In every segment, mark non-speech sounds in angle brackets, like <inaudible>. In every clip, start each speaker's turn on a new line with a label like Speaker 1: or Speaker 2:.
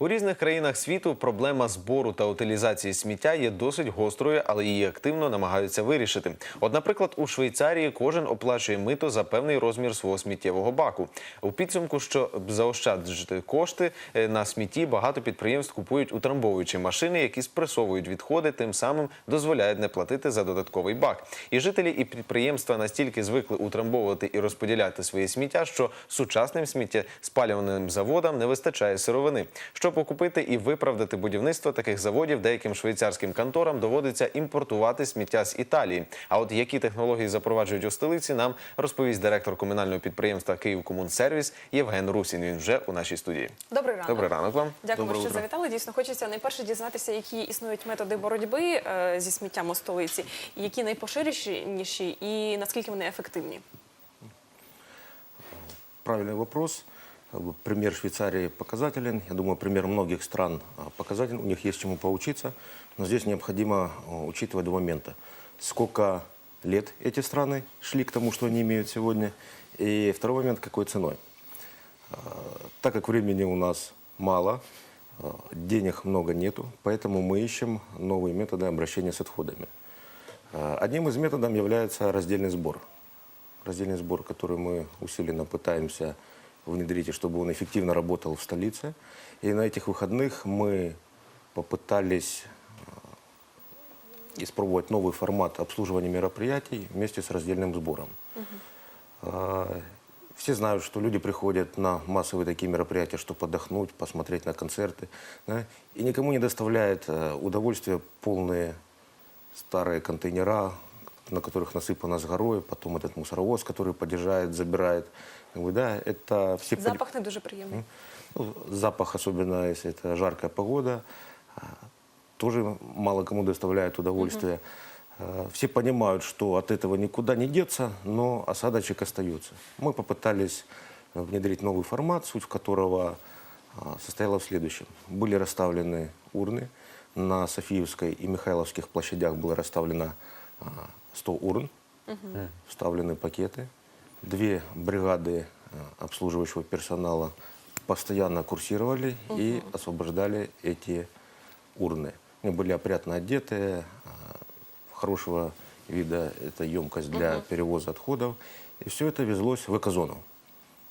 Speaker 1: У різних країнах світу проблема збору та утилізації сміття є досить гострою, але її активно намагаються вирішити. От, наприклад, у Швейцарії кожен оплачує мито за певний розмір свого сміттєвого баку. У підсумку, щоб заощаджити кошти е, на смітті, багато підприємств купують утрамбовуючі машини, які спресовують відходи, тим самим дозволяють не платити за додатковий бак. І жителі і підприємства настільки звикли утрамбовувати і розподіляти своє сміття, що сучасним сміттєспалювальним заводам не вистачає сировини. Щоб окупити і виправдати будівництво таких заводів, деяким швейцарським конторам доводиться імпортувати сміття з Італії. А от які технології запроваджують у столиці, нам розповість директор комунального підприємства Київкомунсервіс Євген Русін. Він вже у нашій студії.
Speaker 2: Добрий ранок.
Speaker 1: Добрий ранок вам.
Speaker 2: Дякую, що
Speaker 1: утра.
Speaker 2: завітали. Дійсно, хочеться найперше дізнатися, які існують методи боротьби е, зі сміттям у столиці, які найпоширеніші і наскільки вони ефективні.
Speaker 3: Правильный вопрос. Пример Швейцарии показателен. Я думаю, пример многих стран а, показателен. У них есть чему поучиться. Но здесь необходимо а, учитывать два момента. Сколько лет эти страны шли к тому, что они имеют сегодня. И второй момент, какой ценой. А, Так как времени у нас мало, денег много нету, поэтому мы ищем новые методы обращения с отходами. Одним из методов является раздельный сбор раздельный сбор, который мы усиленно пытаемся внедрить, и чтобы он эффективно работал в столице. И на этих выходных мы попытались э, испробовать новый формат обслуживания мероприятий вместе с раздельным сбором. А, Все знают, что люди приходят на массовые такие мероприятия, чтобы отдохнуть, посмотреть на концерты. да, и никому не доставляет э, удовольствия полные старые контейнера, на которых насыпано с горой, потом этот мусоровоз, который подъезжает, забирает. Как бы, да, это все
Speaker 2: Запах не дуже приємний.
Speaker 3: ну, запах, особенно если это жаркая погода, а, тоже мало кому доставляет удовольствие. А, Все понимают, что от этого никуда не деться, но осадочек остается. Мы попытались э, внедрить новый формат, суть которого а, состояла в следующем. Были расставлены урны. На Софиевской и Михайловских площадях было расставлено а, 100 урн, вставлены пакеты. Две бригады а, обслуживающего персонала постоянно курсировали и освобождали эти урны. Они были опрятно одеты, а, хорошего вида это емкость для перевоза отходов. И все это везлось в экозону.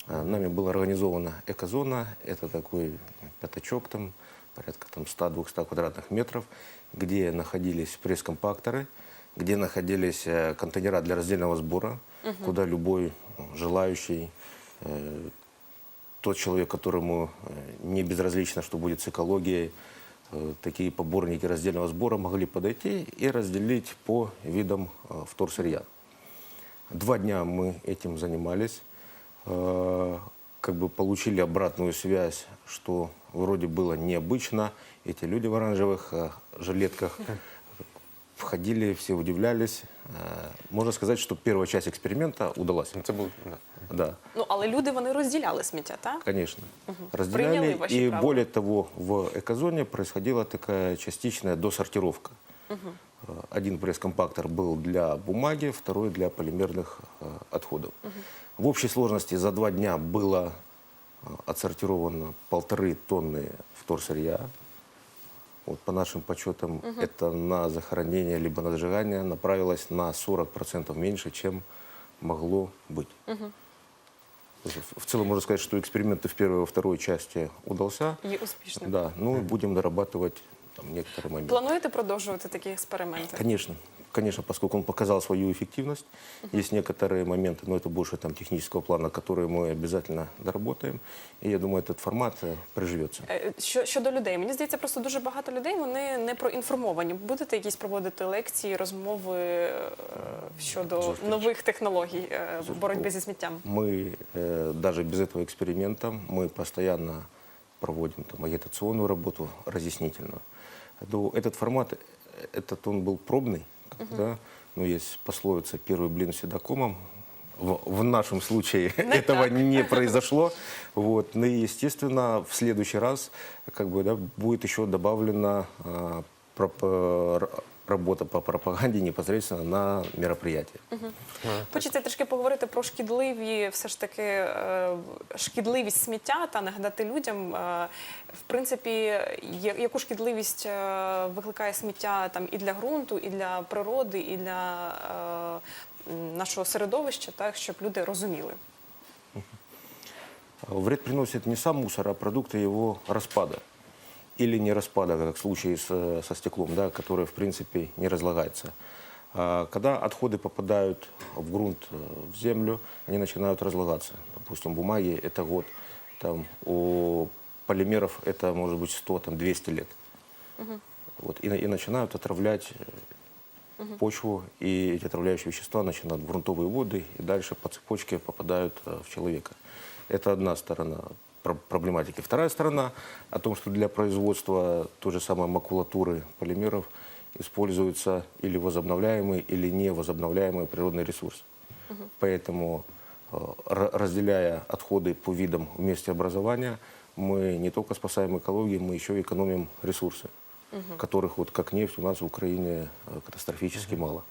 Speaker 3: А, Нами была организована экозона. Это такой пятачок там, порядка там 100-200 квадратных метров, где находились пресс-компакторы, где находились э, контейнера для раздельного сбора, куда любой э, желающий, э, тот человек, которому э, не безразлично, что будет с экологией, э, такие поборники раздельного сбора могли подойти и разделить по видам э, вторсырья. Два дня мы этим занимались, э, как бы получили обратную связь, что вроде было необычно. Эти люди в оранжевых э, жилетках входили, все удивлялись. Э, Можно сказать, что первая часть эксперимента удалась.
Speaker 1: Це був да.
Speaker 3: Да.
Speaker 2: Ну але люди вони розділяли сміття, так?
Speaker 3: Конечно.
Speaker 2: Приняли
Speaker 3: Разделяли.
Speaker 2: ваши
Speaker 3: И
Speaker 2: правила.
Speaker 3: более того, в экозоне происходила такая частичная досортировка. Э, Один пресс-компактор был для бумаги, второй для полимерных э, отходов. В общей сложности за два дня было э, отсортировано полторы тонны вторсырья. Вот по нашим подсчетам, это на захоронение либо на сжигание направилось на 40% меньше, чем могло быть. То есть В целом можно сказать, что эксперимент и в первой и во второй части удался.
Speaker 2: Є успішним.
Speaker 3: Да, ну и будем дорабатывать там, некоторые моменты.
Speaker 2: Плануєте продовжувати такі експерименти?
Speaker 3: Конечно, конечно, поскольку он показал свою эффективность, есть некоторые моменты, но это больше там технического плана, которые мы обязательно доработаем. И я думаю, этот формат э, приживется.
Speaker 2: Е, Що, щодо людей, мені здається, просто дуже багато людей вони не проінформовані. Будете якісь проводити лекції, розмови е, щодо нових технологій е, в боротьбі зі сміттям?
Speaker 3: Мы э, даже без этого эксперимента мы постоянно проводим там, агитационную работу, разъяснительную. Ну, этот формат, э, этот он был пробный, да, но есть пословица «первый блин всегда комом». В, в нашем случае <laughs> этого не произошло. Вот. Ну и, естественно, в следующий раз как бы, да, будет еще добавлено а, проп- р- работа по пропаганде непосредственно на мероприятии.
Speaker 2: Хочеться трішки поговорити про шкідливі, все ж таки, е, шкідливість сміття та нагадати людям, е, в принципі, яку шкідливість е, викликає сміття там і для ґрунту, і для природи, і для нашого середовища, так щоб люди розуміли.
Speaker 3: Вред приносит не сам мусор, а продукты его распада. Или не распада, как в случае с, э, со стеклом, да, который, в принципе, не разлагается. А Когда отходы попадают в грунт, э, в землю, они начинают разлагаться. Допустим, бумаги – это год, там, у полимеров это может быть 100, там, 200 лет. Вот, и, и начинают отравлять э, почву, и эти отравляющие вещества начинают в грунтовые воды и дальше по цепочке попадают в человека. Это одна сторона проблематики. Вторая сторона о том, что для производства той же самой макулатуры полимеров используются или возобновляемые, или невозобновляемые природные ресурсы. Поэтому, э, ра- разделяя отходы по видам в месте образования, мы не только спасаем экологию, мы еще и экономим ресурсы, которых, вот, как нефть, у нас в Украине э, катастрофически мало.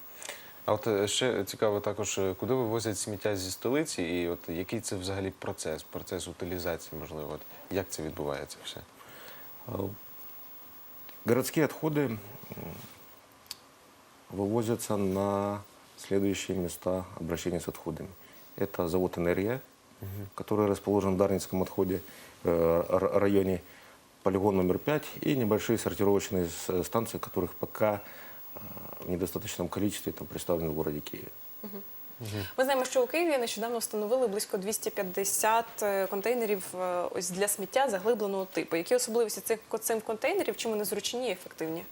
Speaker 1: А от е, ще цікаво також, е, куди вивозять сміття зі столиці, і от який це взагалі процес, процес утилізації, можливо, от як це відбувається все?
Speaker 3: Э, Городские отходы м, вывозятся на следующие места обращения с отходами. Это завод «Энергия», который расположен в Дарницком отходе, э, р- районе, полигон номер 5 и небольшие сортировочные с- станции, которых пока э, в недостаточном количестве там, представлены в городе Киеве.
Speaker 2: Ми знаємо, що у Києві нещодавно встановили близько 250 е, контейнерів е, ось для сміття заглибленого типу. Які особливості цих цих контейнерів? Чим вони зручні і ефективні?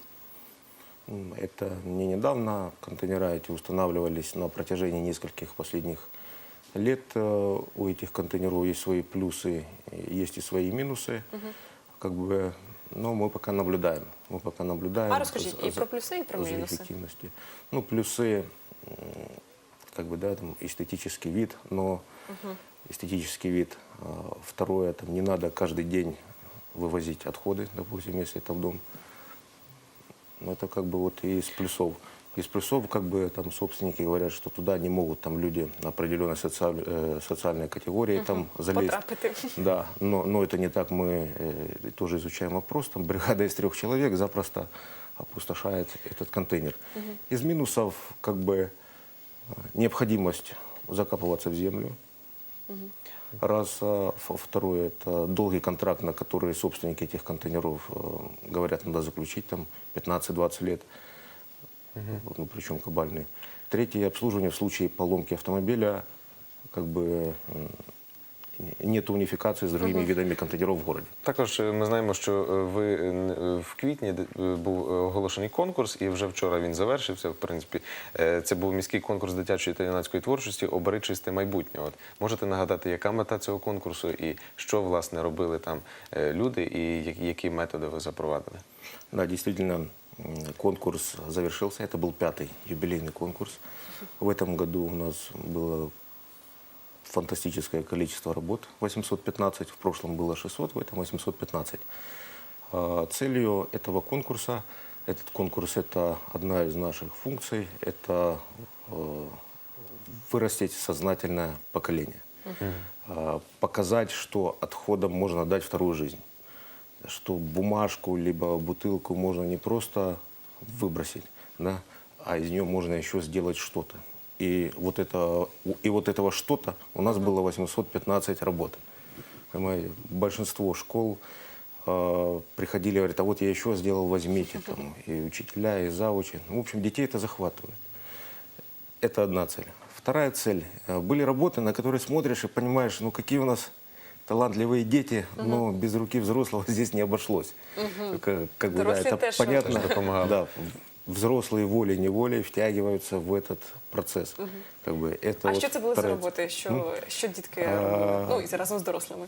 Speaker 3: М, Это не недавно. Контейнера эти устанавливались на протяжении нескольких последних лет. Э, У этих контейнеров есть свои плюсы, и есть и свои минусы. Как бы, но мы пока наблюдаем. Мы пока наблюдаем.
Speaker 2: А расскажите
Speaker 3: за-
Speaker 2: и про плюсы, и про
Speaker 3: за
Speaker 2: минусы.
Speaker 3: эффективностью. Ну, плюсы, м, как бы, да, там, эстетический вид, но эстетический вид. А, Второе, там, не надо каждый день вывозить отходы, допустим, если это в дом. Ну, это как бы вот и из плюсов. Из плюсов, как бы, там, собственники говорят, что туда не могут там люди определенной социаль- э, социальной категории там залезть.
Speaker 2: Потрапити.
Speaker 3: Да, но, но это не так. Мы э, тоже изучаем вопрос. Там бригада из трех человек запросто опустошает этот контейнер. Из минусов, как бы, необходимость закапываться в землю. Раз. а, Второе, это долгий контракт, на который собственники этих контейнеров э, говорят, надо заключить там 15-20 лет. Ну, причем кабальный. Третье, обслуживание в случае поломки автомобиля, как бы нет унификации с другими видами контейнеров в городе.
Speaker 1: Також ми знаємо, що е, ви е, в квітні е, був оголошений конкурс, і вже вчора він завершився. В принципі, це був міський конкурс дитячої та юнацької творчості Обери чисте майбутнє. От можете нагадати, яка мета цього конкурсу і що власне робили там люди, і які- методи ви запровадили?
Speaker 3: Да, м, конкурс завершился. Это был пятый юбилейный конкурс. В этом году у нас было фантастическое количество работ, 815. В прошлом было 600, в этом 815. А, Целью этого конкурса, этот конкурс – это одна из наших функций, это э, вырастить сознательное поколение. А, Показать, что отходам можно дать вторую жизнь что бумажку либо бутылку можно не просто выбросить, да, а из нее можно еще сделать что-то. И вот, это, и вот этого что-то у нас было 815 работ. Понимаете, большинство школ э, приходили говорят, а вот я еще сделал, возьмите. Там, и учителя, и завучи. Ну, в общем, детей это захватывает. Это одна цель. Вторая цель. э, Были работы, на которые смотришь и понимаешь, ну какие у нас талантливые дети, но без руки взрослого <laughs> здесь не обошлось. Как, как бы, да,
Speaker 2: Взрослые
Speaker 3: это
Speaker 2: тоже
Speaker 3: понятно.
Speaker 1: Тоже помогало. <laughs>
Speaker 3: Да, в- взрослые волей-неволей втягиваются в этот процесс. Как бы, это
Speaker 2: А
Speaker 3: вот
Speaker 2: що це були за
Speaker 3: вторая
Speaker 2: роботи? Що, що дітки
Speaker 3: А.
Speaker 2: робили? Ну і разом з дорослими.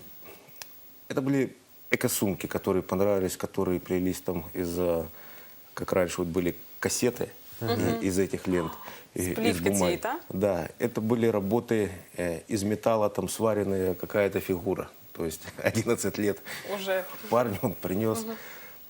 Speaker 3: Это были эко-сумки, которые понравились, которые плелись там из, э, как раньше вот были кассеты э, из этих лент. и-
Speaker 2: С
Speaker 3: из
Speaker 2: плівки
Speaker 3: бумаги.
Speaker 2: цієї, та?
Speaker 3: Да, это были работы э, из металла, там сваренная какая-то фигура. То есть <laughs> 11 лет
Speaker 2: Уже
Speaker 3: парню он принес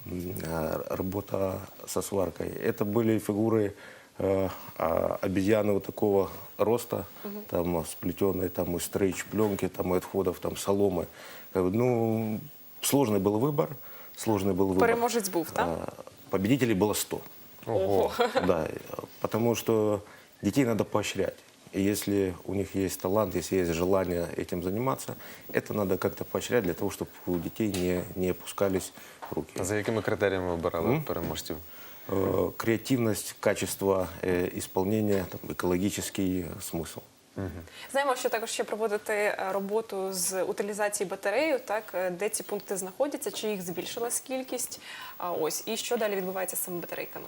Speaker 3: м, а, работа со сваркой. Это были фигуры э, а, обезьяны вот такого роста, там сплетенные там из стрейч-пленки, там и отходов, там соломы. Как бы, Ну, сложный был выбор, сложный был выбор.
Speaker 2: Переможець був, так?
Speaker 3: А, Победителей было 100.
Speaker 2: Ого.
Speaker 3: Да, э, потому что детей надо поощрять. И если у них есть талант, если есть желание этим заниматься, это надо как-то поощрять для того, чтобы у детей не, не опускались руки.
Speaker 1: А За якими критеріями обирали переможців?
Speaker 3: Э, Креативность, качество э, исполнения, там, экологический э, смысл.
Speaker 2: Знаємо, що також ще проводити е, роботу з утилізації батареї, так е, де ці пункти знаходяться, чи їх збільшилась кількість. А ось і що далі відбувається з цими батарейками?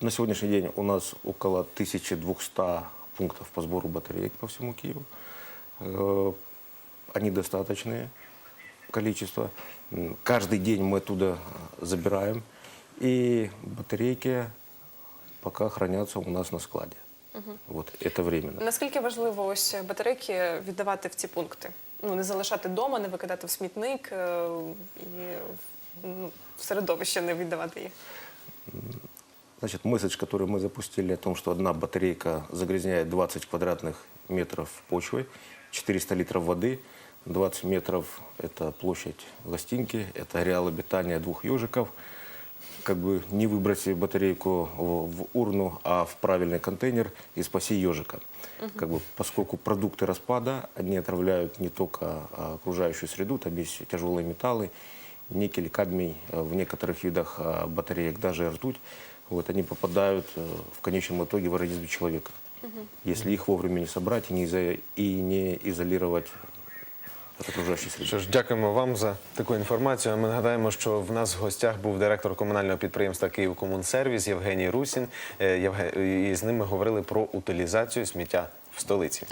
Speaker 3: На сегодняшний день у нас около 1200 пунктов по сбору батареек по всему Киеву. Э, Они достаточные количество. М, Каждый день мы оттуда забираем. И батарейки пока хранятся у нас на складе. Вот это временно.
Speaker 2: Наскільки важливо ось батарейки віддавати в ці пункти? Ну не залишати вдома, не викидати в смітник е, і ну, в середовище не віддавати їх.
Speaker 3: Значит, месседж, который мы запустили о том, что одна батарейка загрязняет 20 квадратных метров почвы, 400 литров воды, 20 метров – это площадь гостинки, это ареал обитания двух ежиков. Как бы не выброси батарейку в, в урну, а в правильный контейнер и спаси ежика. Как бы, поскольку продукты распада, они отравляют не только а, окружающую среду, там есть тяжелые металлы, никель, кадмий, э, в некоторых видах а, батареек даже ртуть, вот, они попадают э, в конечном итоге в организм человека. Если их вовремя не собрать и не, изо- и не изолировать от.
Speaker 1: Що ж, дякуємо вам за таку інформацію. Ми нагадаємо, що в нас в гостях був директор комунального підприємства «Київкомунсервіс» Євгеній Русін. Е, І з ним ми говорили про утилізацію сміття в столиці.